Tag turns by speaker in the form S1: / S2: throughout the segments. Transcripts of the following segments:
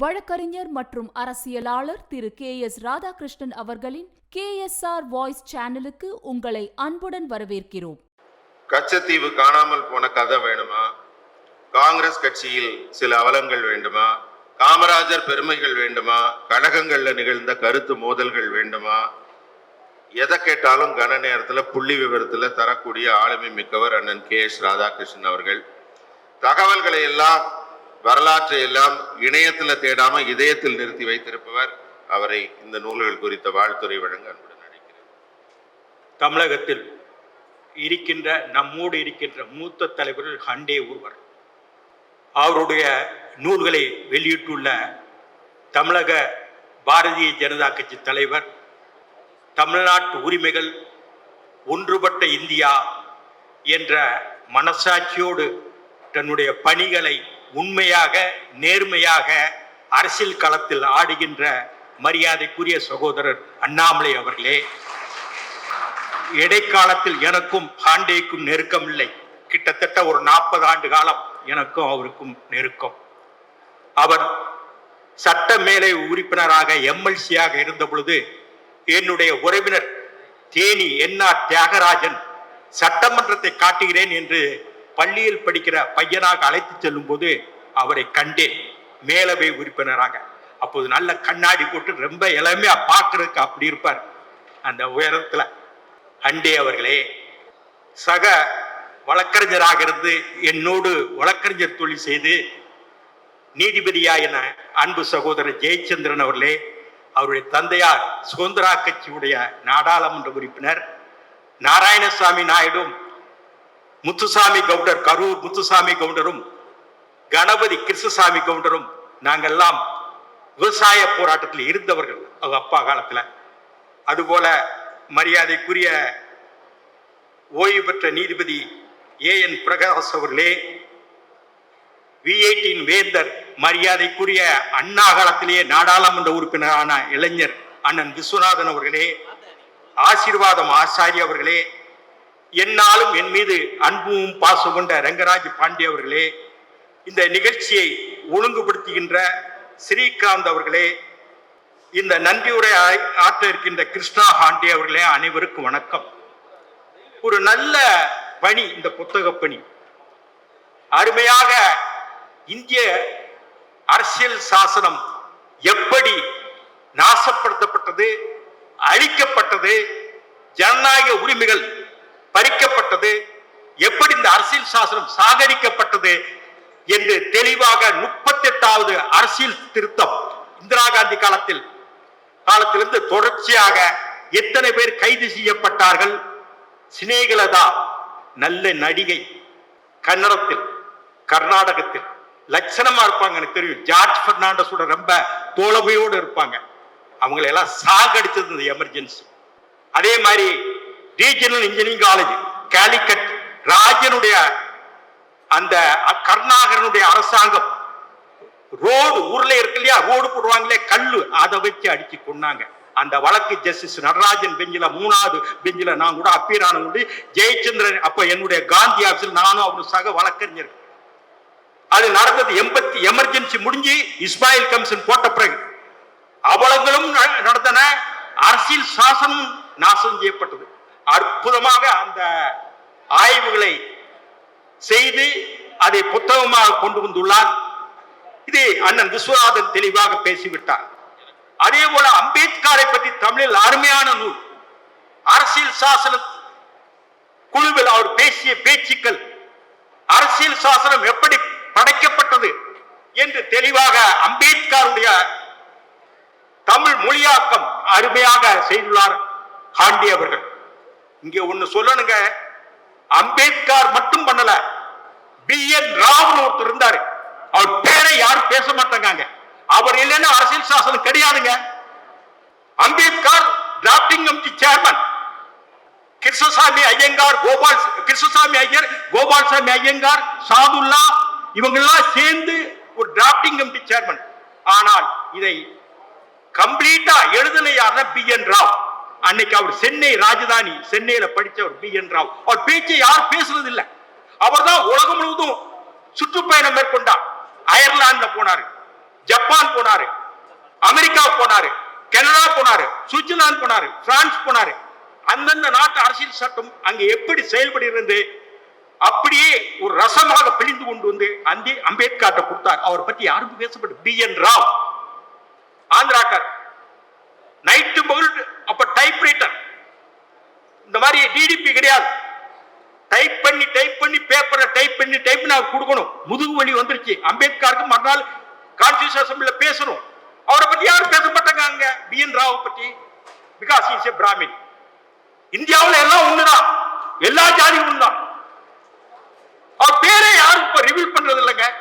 S1: வழக்கறிஞர் மற்றும் அரசியலாளர் திரு கே எஸ் ராதாகிருஷ்ணன் அவர்களின் கே எஸ் ஆர் வாய்ஸ் சேனலுக்கு உங்களை அன்புடன் வரவேற்கிறோம்.
S2: கச்சத்தீவு காணாமல் போன கதை வேணுமா? காங்கிரஸ் கட்சியில் சில அவலங்கள் வேண்டுமா? காமராஜர் பெருமைகள் வேண்டுமா? கழகங்களில் நிகழ்ந்த கருத்து மோதல்கள் வேண்டுமா? எதை கேட்டாலும் கன நேரத்தில் புள்ளி விவரத்தில் தரக்கூடிய ஆளுமை மிக்கவர் அண்ணன் கே எஸ் ராதாகிருஷ்ணன் அவர்கள். தகவல்களை எல்லாம் வரலாற்றை எல்லாம் இணையத்துல தேடாம இதயத்தில் நிறுத்தி வைத்திருப்பவர் அவரை இந்த நூல்கள் குறித்த வாழ்த்துறை வழங்க அன்புடன் அழைக்கிறேன்.
S3: தமிழகத்தில் இருக்கின்ற நம்மோடு இருக்கின்ற மூத்த தலைவர்கள் ஹண்டே ஒருவர். அவருடைய நூல்களை வெளியிட்டுள்ள தமிழக பாரதிய ஜனதா கட்சி தலைவர் தமிழ்நாட்டு உரிமைகள் ஒன்றுபட்ட இந்தியா என்ற மனசாட்சியோடு தன்னுடைய பணிகளை உண்மையாக நேர்மையாக அரசியல் களத்தில் ஆடுகின்ற மரியாதைக்குரிய சகோதரர் அண்ணாமலை அவர்களே இடைக்காலத்தில் எனக்கும் ஹாண்டேக்கும் நெருக்கம் இல்லை. கிட்டத்தட்ட ஒரு நாற்பது ஆண்டு காலம் எனக்கும் அவருக்கும் நெருக்கம். அவர் சட்ட மேலை உறுப்பினராக எம்எல்சியாக இருந்த பொழுது என்னுடைய உறவினர் தேனி என்ஆர் தியாகராஜன் சட்டமன்றத்தை காட்டுகிறேன் என்று பள்ளியில் படிக்கிற பையனாக அழைத்து செல்லும் போது அவரை கண்டேன். மேலவை உறுப்பினராக. அப்போது நல்ல கண்ணாடி போட்டு ரொம்ப இளமையா பார்க்கறதுக்கு அப்படி இருப்பார். அந்த உயரத்துல. அண்டே அவர்களே சக வழக்கறிஞராக இருந்து என்னோடு வழக்கறிஞர் தொழில் செய்து நீதிபதியா என அன்பு சகோதரர் ஜெயச்சந்திரன் அவர்களே அவருடைய தந்தையார் சுதந்திரா கட்சியுடைய நாடாளுமன்ற உறுப்பினர் நாராயணசாமி நாயுடும் முத்துசாமி கவுண்டர் கரூர் முத்துசாமி கவுண்டரும் கணபதி கிருஷ்ணசாமி கவுண்டரும் நாங்கெல்லாம் விவசாய போராட்டத்தில் இருந்தவர்கள். அவங்க அப்பா காலத்தில். அதுபோல மரியாதைக்குரிய ஓய்வு பெற்ற நீதிபதி ஏ. என். பிரகாஷ் அவர்களே விஐடியின் வேந்தர் மரியாதைக்குரிய அண்ணா காலத்திலேயே நாடாளுமன்ற உறுப்பினரான இளைஞர் அண்ணன் விஸ்வநாதன் அவர்களே ஆசீர்வாதம் ஆசாரி அவர்களே என்னாலும் என் மீது அன்பும் பாசம் கொண்ட ரங்கராஜ் பாண்டே அவர்களே இந்த நிகழ்ச்சியை ஒழுங்குபடுத்துகின்ற ஸ்ரீகாந்த் அவர்களே இந்த நன்றியுரை ஆ- ஆற்ற இருக்கின்ற கிருஷ்ணா ஹாண்டே அவர்களே அனைவருக்கும் வணக்கம். ஒரு நல்ல பணி இந்த புத்தக பணி. அருமையாக இந்திய அரசியல் சாசனம் எப்படி நாசப்படுத்தப்பட்டது அழிக்கப்பட்டது ஜனநாயக உரிமைகள் பறிக்கப்பட்டது. எப்படி இந்த அரசியல் சாசனம் சாகரிக்கப்பட்டது என்று தெளிவாக முப்பத்தி எட்டாவது அரசியல் திருத்தம் இந்திரா காந்தி காலத்தில். காலத்திலிருந்து தொடர்ச்சியாக எத்தனை பேர் கைது செய்யப்பட்டார்கள்? சினேகலதா நல்ல நடிகை கன்னடத்தில் கர்நாடகத்தில். லட்சணமா இருப்பாங்க எனக்கு தெரியும். ஜார்ஜ் பெர்னாண்டஸோட ரொம்ப தோழமையோடு இருப்பாங்க. அவங்களெல்லாம் சாகடிச்சது இந்த எமர்ஜென்சி. அதே மாதிரி ரீஜனல் இன்ஜினியரிங் காலேஜ் கேலிக்கட் ராஜனுடைய அந்த கருணாகரனுடைய அரசாங்கம். ரோடு ஊர்ல இருக்கு இல்லையா? ரோடு போடுவாங்களே கல்லு. அதை வச்சு அடிச்சு கொன்னாங்க. அந்த வழக்கு ஜஸ்டிஸ் நடராஜன் பெஞ்சில மூணாவது பெஞ்சில நான் கூட அப்பீர் ஆன உண்டு. ஜெயச்சந்திரன் அப்ப என்னுடைய காந்தி ஆபீஸில் நானும் அவரும் சக வழக்கறிஞர். அது நடந்தது எண்பத்தி எமர்ஜென்சி முடிஞ்சு இஸ்மாயில் கமிஷன் போட்ட பிறகு. அவலங்களும் நடந்தன. அரசியல் சாசனம் நாசம் செய்யப்பட்டது. அற்புதமாக அந்த ஆய்வுகளை செய்து அதை புத்தகமாக கொண்டு வந்துள்ளார். இது அண்ணன் விஸ்வநாதன் தெளிவாக பேசிவிட்டார். அதே போல அம்பேத்கரை பற்றி தமிழில் அருமையான நூல் அரசியல் சாசன குழுவில் அவர் பேசிய பேச்சுக்கள் அரசியல் சாசனம் எப்படி படைக்கப்பட்டது என்று தெளிவாக அம்பேத்கருடைய தமிழ் மொழியாக்கம் அருமையாக செய்துள்ளார் காண்டி அவர்கள். இங்க ஒண்ணு சொல்லணுங்க. அம்பேத்கர் மட்டும் பண்ணல. பி என் ராவ்னு ஒருத்தர் இருந்தாரு. அவர் பேரை யாரும் பேச மாட்டாங்க அவர் இல்லைன்னா அரசியல் சாசனம் கிடையாதுங்க. Ambedkar drafting committee chairman Krishnasamy Iyengar Gopal Krishnasamy Iyer Gopalsamy Iyengar Saadulla இவங்கெல்லாம் சேர்ந்து ஒரு டிராப்டிங் கமிட்டி சேர்மன் ஆனால் இதை கம்ப்ளீட்டா எழுதுன யாருன்னா பி என் ராவ். அன்னைக்கு அவர் சென்னை ராஜதானி சென்னையில படிச்சவர் பி என் ராவ். அவர் பேச்சை யார் பேசுறது இல்ல அவர் தான் உலகம் முழுவதும் சுற்றுப்பயணம் மேற்கொண்டார். அயர்லாந்துல போனாரு ஜப்பான் போனாரு அமெரிக்கா போனாரு கனடா போனாரு சுவிட்சர்லாந்து போனாரு பிரான்ஸ் போனாரு. அந்தந்த நாட்டு அரசியல் சட்டம் அங்க எப்படி செயல்படுகிறது அப்படியே ஒரு ரசமாக பிழிந்து கொண்டு வந்து அந்தி அம்பேத்கர்ட்ட கொடுத்தார். அவர் பத்தி யாருக்கும் பேசப்பட்டு பி என் ராவ் ஆந்திராக்கார் நைட்டு பகல் அப்ப டைப்ரைட்டர் இந்த மாதிரி டிடிபி கிடையாது. டைப் பண்ணி டைப் பண்ணி பேப்பரை டைப் பண்ணி டைப் பண்ணி கொடுக்கணும். முதுகு வலி வந்துருச்சு. அம்பேத்கருக்கு மறுநாள் கான்ஸ்டியூஷன் அசம்பிளில பேசணும். அவரை பத்தி யாரும் பேசப்பட்டாங்க அங்க? பி என் ராவ் பத்தி. Because is a Brahmin. இந்தியாவுல எல்லாம் ஒண்ணுதான். எல்லா ஜாதியும் ஒண்ணுதான். அவர் பேரை யாரும் இப்ப ரிவீல் பண்றது இல்லைங்க.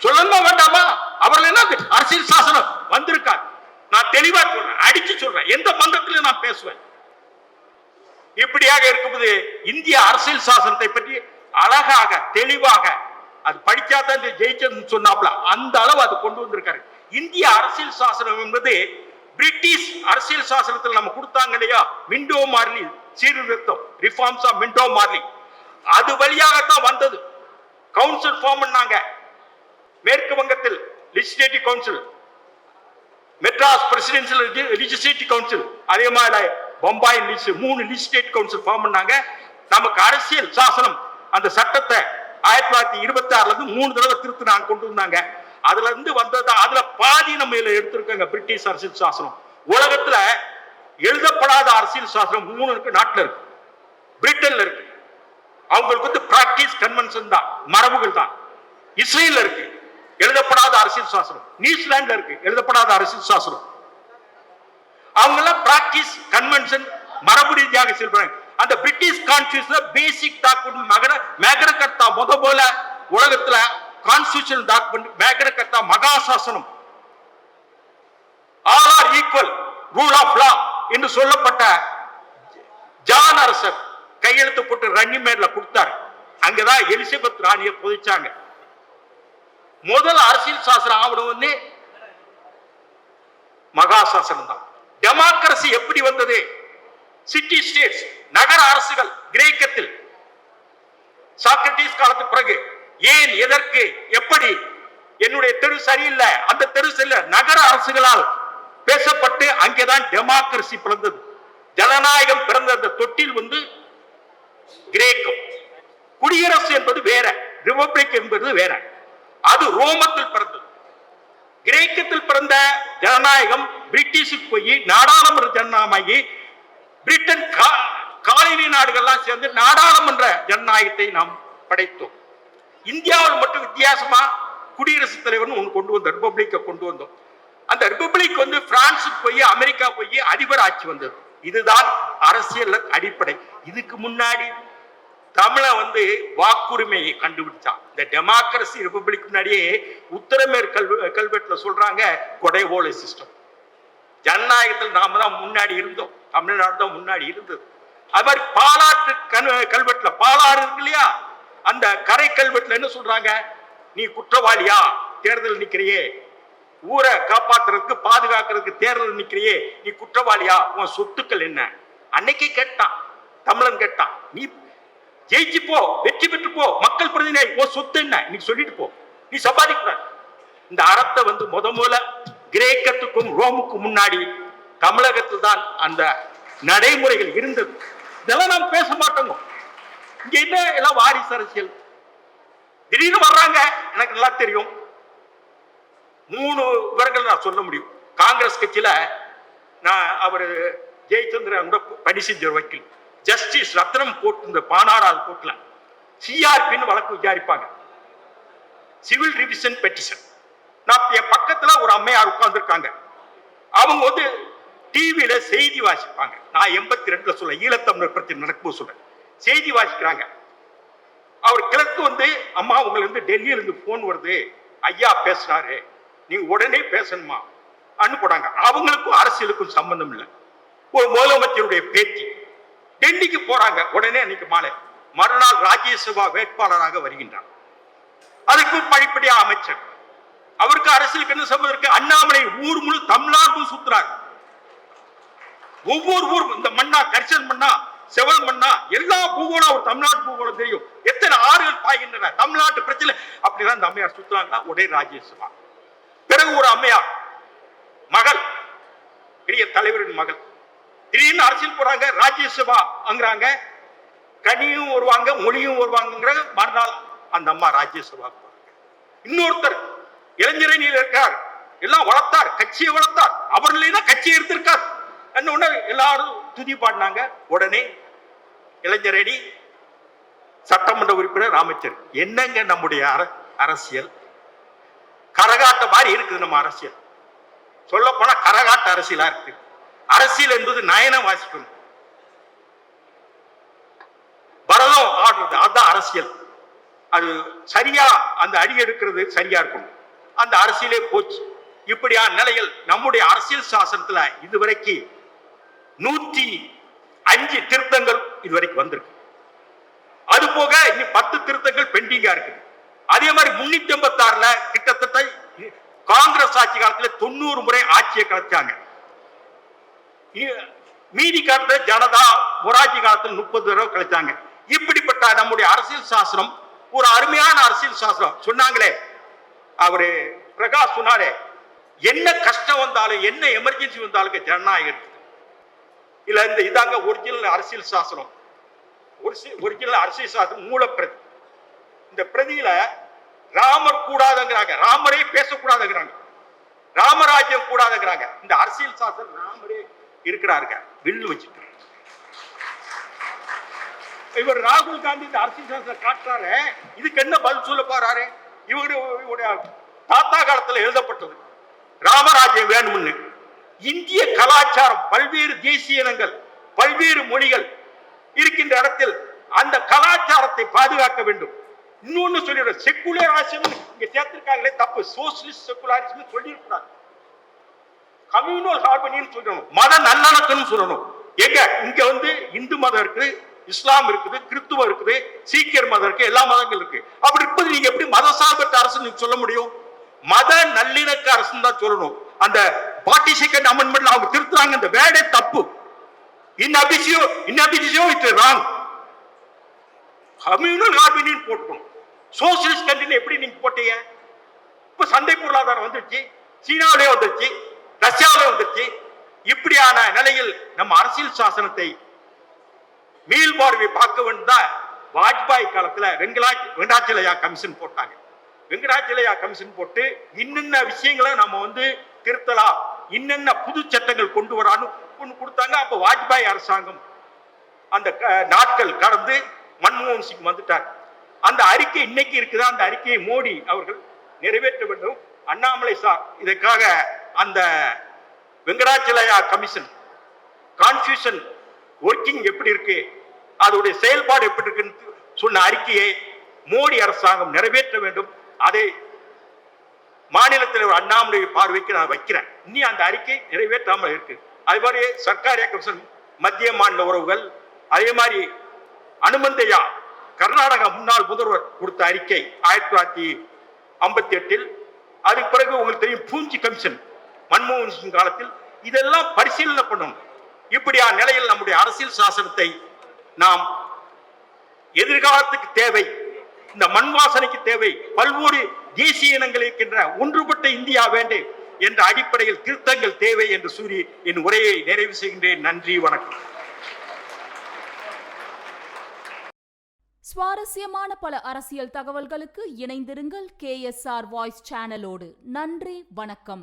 S3: சொல்லணுமா வேண்டாமா? அவர்கள் என்ன அரசியல் சாசனம் வந்திருக்காரு நான் தெளிவா சொல்றேன். அடிச்சு சொல்றேன். எந்த மந்தத்திலும் நான் பேசுவேன்? இப்படியாக இருக்கும்போது இந்திய அரசியல் சாசனத்தை பற்றி அழகாக தெளிவாக அது படிச்சாதான் ஜெயிச்சதுன்னு சொன்னாப்ல அந்த அளவு அது கொண்டு வந்திருக்காரு. இந்திய அரசியல் சாசனம் என்பது பிரிட்டிஷ் அரசியல் சாசனத்தில் நம்ம கொடுத்தாங்க இல்லையா? மிண்டோ மார்லி சீர்திருத்தம் ரிஃபார்ம்ஸ் ஆஃப் மிண்டோ மார்லி. அது வழியாகத்தான் வந்தது. கவுன்சில் ஃபார்ம் பண்ணாங்க. மேற்கு வங்கத்தில் legislative council Madras presidential legislative council அதே மாதிரி பம்பாய் லீஸ் மூணு லெஜிஸ்லேட்டிவ் கவுன்சில் ஃபார்ம் பண்ணாங்க. நமக்கு அரசியல் சாசனம் அந்த சட்டத்தை ஆயிரத்தி தொள்ளாயிரத்தி இருபத்தி ஆறுல இருந்து மூணு தடவை திருத்தினாங்க கொண்டு வந்தாங்க. அதுல இருந்து வந்தது அதுல பாதி நம்ம இதுல எடுத்திருக்காங்க பிரிட்டிஷ் அரசியல் சாசனம். உலகத்துல எழுதப்படாத அரசியல் சாசனம் மூணு இருக்கு நாட்டுல இருக்கு. பிரிட்டன்ல இருக்கு. அவங்களுக்கு வந்து பிராக்டிஸ் கன்வென்ஷன் தான் மரபுகள் தான். இஸ்ரேல்ல இருக்கு எழுதப்படாத அரசியல் சாசனம். நியூசிலாந்துல இருக்கு எழுதப்படாத அரசியல் சாசனம். அவங்கெல்லாம் பிராக்டிஸ் கன்வென்ஷன் மரபுடி ரீதியாக செயல்படுறாங்க அந்த பிரிட்டிஷ் கான்ஸ்டியூஷன் பேசிக் டாக்குமெண்ட் மகர மேகரகர்த்தா முத போல உலகத்துல கான்ஸ்டியூஷன் டாக்குமெண்ட் மேகரகர்த்தா Carta மகாசாசனம். All are equal rule of law என்று சொல்லப்பட்ட ஜான் அரசர் கையெழுத்து போட்டு ரன்னிமேட்ல கொடுத்தாரு. அங்கதான் எலிசபெத் ராணியை புதைச்சாங்க. முதல் அரசியல் சாசனம் ஆவணம் வந்து மகாசாசனம் தான் டெமோக்ரசி எப்படி வந்தது? சிட்டி ஸ்டேட்ஸ் நகர அரசுகள் கிரேக்கத்தில். சாக்ரட்டிஸ் காலத்துக்கு பிறகு ஏன் எதற்கு எப்படி? என்னுடைய தெரு சரியில்லை. அந்த தெரு சரியில்லை. நகர அரசுகளால் பேசப்பட்டு அங்கேதான் டெமோக்ரசி பிறந்தது. ஜனநாயகம் பிறந்த அந்த தொட்டில் வந்து கிரேக்கம். குடியரசு என்பது வேற. ரிபப்ளிக் என்பது வேற. அது ரோமத்தில் பிறந்தது. கிரேக்கத்தில் பிறந்த ஜனநாயகம் பிரிட்டிஷுக்கு போய் நாடாளுமன்ற ஜனநாயகி பிரிட்டன் கா- காலனி நாடுகள்லாம் சேர்ந்து நாடாளுமன்ற ஜனநாயகத்தை நாம் படைத்தோம். இந்தியாவில் மட்டும் வித்தியாசமா குடியரசுத் தலைவர்னு ஒன்று கொண்டு வந்தோம் ரிப்பப்ளிக்கை கொண்டு வந்தோம். அந்த ரிபப்ளிக் வந்து பிரான்ஸுக்கு போய் அமெரிக்கா போய் அதிபர் ஆட்சி வந்தது. இதுதான் அரசியல் அடிப்படை. இதுக்கு முன்னாடி தமிழ வந்து வாக்குரிமையை கண்டுபிடிச்சான். இந்த டெமோக்ரஸி ரிபப்ளிக் முன்னாடியே உத்தரமேற் கல்வெ கல்வெட்டுல சொல்றாங்க கொடை சிஸ்டம். ஜனநாயகத்தில் நாம தான் முன்னாடி இருந்தோம். தமிழ்நாடு தான் முன்னாடி இருந்தது. அது மாதிரி பாலாற்று கண் கல்வெட்டுல பாலாறு இருக்கு இல்லையா? அந்த கரை கல்வெட்டுல என்ன சொல்றாங்க? நீ குற்றவாளியா? தேர்தல் நிக்கிறியே. ஊரை காப்பாத்துறதுக்கு பாதுகாக்கிறதுக்கு தேர்தல் நிக்கிறியே. நீ குற்றவாளியா? உன் சொத்துக்கள் என்ன? அன்னைக்கே கேட்டான். தமிழன் கேட்டான் நீ ஜெயிச்சு போ வெற்றி பெற்று போ மக்கள் பிரதிநிதி ஓ சொத்து என்ன? நீ சொல்லிட்டு போ. நீ சம்பாதிக்க இந்த அறத்தை வந்து முத முதல்ல கிரேக்கத்துக்கும் ரோமுக்கும் முன்னாடி தமிழகத்தில் தான் அந்த நடைமுறைகள் இருந்தது. இதெல்லாம் நாம் பேச மாட்டோங்க இங்க என்ன எல்லாம் வாரிசு அரசியல்? திடீர்னு வர்றாங்க. எனக்கு நல்லா தெரியும். மூணு விவரங்கள் நான் சொல்ல முடியும். காங்கிரஸ் கட்சியில நான் அவர் ஜெயச்சந்திரன் கூட பணி செஞ்ச ஒரு வக்கீல். ஜஸ்டிஸ் ரத்னம் கோர்ட் இந்த பானாறாவது கோர்ட்ல சிஆர்பின்னு வழக்கு விசாரிப்பாங்க. Civil revision petition. நான் என் பக்கத்துல ஒரு அம்மையார் உட்கார்ந்துருக்காங்க. அவங்க வந்து டிவியில செய்தி வாசிப்பாங்க. நான் எண்பத்தி ரெண்டுல சொல்ல ஈழத்தமிழர் பிரச்சனை நடக்கும்போது சொல்றேன். செய்தி வாசிக்கிறாங்க. அவர் கிழக்கு வந்து அம்மா உங்களுக்கு இருந்து டெல்லியில இருந்து போன் வருது. ஐயா பேசுறாரு. நீங்க உடனே பேசணுமா? அனுப்புறாங்க அவங்களுக்கும் அரசியலுக்கும் சம்பந்தம் இல்லை. ஒரு முதலமைச்சருடைய பேச்சு டெல்லிக்கு போறாங்க உடனே அன்னைக்கு மாலை. மறுநாள் ராஜ்யசபா வேட்பாளராக வருகின்றார். அதுக்கு படிப்படியா அமைச்சர். அவருக்கு அரசியலுக்கு என்ன சம்பந்தம் இருக்கு? அண்ணாமலை ஊர் முழு தமிழ்நாடு சுத்துறாங்க ஒவ்வொரு ஊர் இந்த மண்ணா கரிசன் மண்ணா செவல் மண்ணா எல்லா பூகோளம் ஒரு தமிழ்நாட்டு பூகோளம் தெரியும். எத்தனை ஆறுகள் பாய்கின்றன? தமிழ்நாட்டு பிரச்சனை. அப்படிதான் இந்த அம்மையார் சுத்துறாங்கன்னா உடனே ராஜ்யசபா. பிறகு ஒரு அம்மையார் மகள் பெரிய தலைவரின் மகள். திடீர்னு அரசியல் போறாங்க ராஜ்யசபா அங்கிறாங்க கனியும் வருவாங்க மொழியும் வருவாங்கங்கிற மறுநாள் அந்த அம்மா ராஜ்யசபா இன்னொருத்தர் இளைஞரணியில் இருக்கார் எல்லாம் வளர்த்தார் கட்சியை வளர்த்தார் அவர் இல்லைன்னா கட்சியை எடுத்திருக்கார். உடனே எல்லாரும் துதி பாடினாங்க உடனே இளைஞரணி சட்டமன்ற உறுப்பினர் அமைச்சர் என்னங்க நம்முடைய அர- அரசியல்? கரகாட்ட மாதிரி இருக்குது நம்ம அரசியல். சொல்ல போனா கரகாட்ட அரசியலா இருக்கு. அரசியல் என்பது நயனம் வாசிக்கணும் பரதம் ஆடுறது அதுதான் அரசியல். அது சரியா அந்த அடி எடுக்கிறது சரியா இருக்கும். அந்த அரசியலே போச்சு. இப்படியா நிலையில் நம்முடைய அரசியல் சாசனத்துல இதுவரைக்கு நூற்றி அஞ்சு திருத்தங்கள் இதுவரைக்கும் வந்திருக்கு. அது போக இனி பத்து திருத்தங்கள் பெண்டிங்கா இருக்கு. அதே மாதிரி முன்னூத்தி ஐம்பத்தி ஆறுல கிட்டத்தட்ட காங்கிரஸ் ஆட்சி காலத்துல தொண்ணூறு முறை ஆட்சியை கலைச்சாங்க. மீதி காலத்துல ஜனதா மொராஜி காலத்தில் முப்பது தடவை கழிச்சாங்க. இப்படிப்பட்ட நம்முடைய அரசியல் சாஸ்திரம் ஒரு அருமையான அரசியல் சாஸ்திரம் சொன்னாங்களே அவரு பிரகாஷ் சொன்னாரே என்ன கஷ்டம் வந்தாலும் என்ன எமர்ஜென்சி வந்தாலும் ஜனநாயகம் இல்ல இந்த இதாங்க ஒரிஜினல் அரசியல் சாஸ்திரம் ஒரிஜினல் அரசியல் சாஸ்திரம் மூலப்பிரதி. இந்த பிரதியில ராமர் கூடாதுங்கிறாங்க. ராமரே பேசக்கூடாதுங்கிறாங்க. ராமராஜ்யம் கூடாதுங்கிறாங்க. இந்த அரசியல் சாஸ்திரம் ராமரே இருக்கிறாருங்க வில்லு வச்சுட்டு. இவர் ராகுல் காந்தி இந்த அரசியல் சாசனம் காட்டுறாரு இதுக்கு என்ன பதில் சொல்ல போறாரு? இவரு இவருடைய தாத்தா காலத்துல எழுதப்பட்டது. ராமராஜ்யம் வேணும்னு. இந்திய கலாச்சாரம் பல்வேறு தேசிய இனங்கள் பல்வேறு மொழிகள் இருக்கின்ற இடத்தில் அந்த கலாச்சாரத்தை பாதுகாக்க வேண்டும். இன்னொன்னு சொல்லிடுற செக்குலராசியம் இங்க சேர்த்திருக்காங்களே தப்பு. சோசியலிஸ்ட் செக்குலரிசம் சொல்லிடக்கூடாது கம்யூனல் ஹார்மனின்னு சொல்லணும். மத நன்னணக்கம்னு சொல்லணும். எங்க இங்க வந்து இந்து மதம் இருக்குது இஸ்லாம் இருக்குது கிறிஸ்துவம் இருக்குது சீக்கியர் மதம் இருக்கு எல்லா மதங்கள் இருக்கு. அப்படி இருப்பது நீங்க எப்படி மத சார்பற்ற அரசு சொல்ல முடியும்? மத நல்லிணக்க அரசு தான் சொல்லணும். அந்த பார்ட்டி செகண்ட் அமெண்ட்மெண்ட்ல அவங்க திருத்துறாங்க இந்த வேடே தப்பு. இன் அபிசியோ இன் அபிசியோ இட் ராங் கம்யூனல் ஹார்மனின்னு போட்டுக்கணும். சோசியலிஸ்ட் கண்ட்ரின்னு எப்படி நீங்க போட்டீங்க? இப்ப சந்தை பொருளாதாரம் வந்துருச்சு சீனாவிலே வந்துருச்சு. ரஷ்யாவில் வந்துருச்சு இப்படியான நிலையில் நம்ம அரசியல் சாசனத்தை மீள்பார்வை பார்க்க வேண்டியதா வாஜ்பாய் காலத்துல வெங்கடா வெங்கடாச்சலையா கமிஷன் போட்டாங்க. வெங்கடாச்சலையா கமிஷன் போட்டு இன்னென்ன விஷயங்களை நம்ம வந்து திருத்தலாம் இன்னென்ன புது சட்டங்கள் கொண்டு வரான்னு ஒன்று கொடுத்தாங்க. அப்ப வாஜ்பாய் அரசாங்கம் அந்த க- நாட்கள் கடந்து மன்மோகன் சிங் வந்துட்டார். அந்த அறிக்கை இன்னைக்கு இருக்குதா? அந்த அறிக்கையை மோடி அவர்கள் நிறைவேற்ற வேண்டும். அண்ணாமலை சார் இதற்காக அந்த வெங்கடாச்சலயா கமிஷன் கான்ஃபியூஷன் ஒர்க்கிங் எப்படி இருக்கு அதோடைய செயல்பாடு எப்படி இருக்குன்னு சொன்ன அறிக்கையை மோடி அரசாங்கம் நிறைவேற்ற வேண்டும். அதை மாநில தலைவர் அண்ணாமலை பார்வைக்கு நான் வைக்கிறேன். இனி அந்த அறிக்கை நிறைவேற்றாமல் இருக்கு. அது மாதிரி சர்க்காரிய கமிஷன் மத்திய மாநில உறவுகள் அதே மாதிரி அனுமந்தையா கர்நாடகா முன்னாள் முதல்வர் கொடுத்த அறிக்கை ஆயிரத்தி தொள்ளாயிரத்தி ஐம்பத்தி எட்டில் அதுக்கு பிறகு உங்களுக்கு தெரியும் பூஞ்சி கமிஷன் மன்மோகன் சிங் காலத்தில் இதெல்லாம் பரிசீலனை பண்ணணும் இப்படியா நிலையில் நம்முடைய அரசியல் சாசனத்தை நாம் எதிர்காலத்துக்கு தேவை இந்த மண் வாசனைக்கு தேவை பல்வேறு தேசிய இனங்கள் இருக்கின்ற ஒன்றுபட்ட இந்தியா வேண்டும் என்ற அடிப்படையில் திருத்தங்கள் தேவை என்று சூரி என் உரையை நிறைவு செய்கின்றேன். நன்றி வணக்கம்.
S1: சுவாரஸ்யமான பல அரசியல் தகவல்களுக்கு இணைந்திருங்கள் கேஎஸ்ஆர் வாய்ஸ் சேனலோடு. நன்றி வணக்கம்.